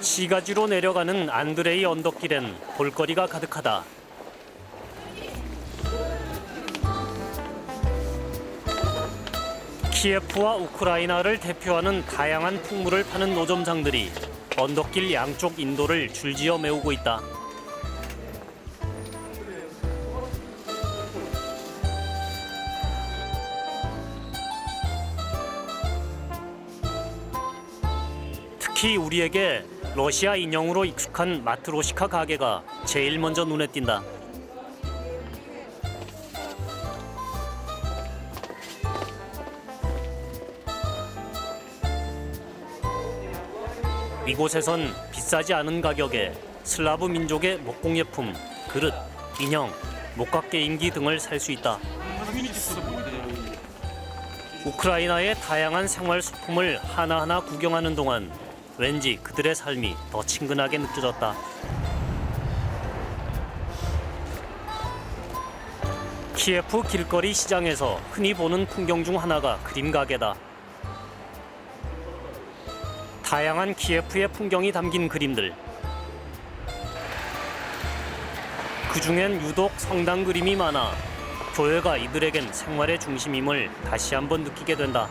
시가지로 내려가는 안드레이 언덕길엔 볼거리가 가득하다. 키예프와 우크라이나를 대표하는 다양한 풍물을 파는 노점상들이 언덕길 양쪽 인도를 줄지어 메우고 있다. 특히 우리에게 러시아 인형으로 익숙한 마트로시카 가게가 제일 먼저 눈에 띈다. 이곳에선 비싸지 않은 가격에 슬라브 민족의 목공예품, 그릇, 인형, 목각게임기 등을 살 수 있다. 우크라이나의 다양한 생활 소품을 하나하나 구경하는 동안 왠지 그들의 삶이 더 친근하게 느껴졌다. 키예프 길거리 시장에서 흔히 보는 풍경 중 하나가 그림 가게다. 다양한 키예프의 풍경이 담긴 그림들. 그 중엔 유독 성당 그림이 많아 교회가 이들에겐 생활의 중심임을 다시 한번 느끼게 된다.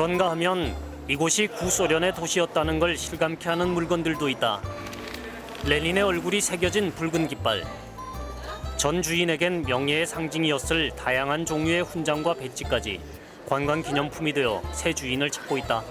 그런가 하면 이곳이 구소련의 도시였다는 걸 실감케 하는 물건들도 있다. 레닌의 얼굴이 새겨진 붉은 깃발. 전 주인에겐 명예의 상징이었을 다양한 종류의 훈장과 배지까지 관광 기념품이 되어 새 주인을 찾고 있다.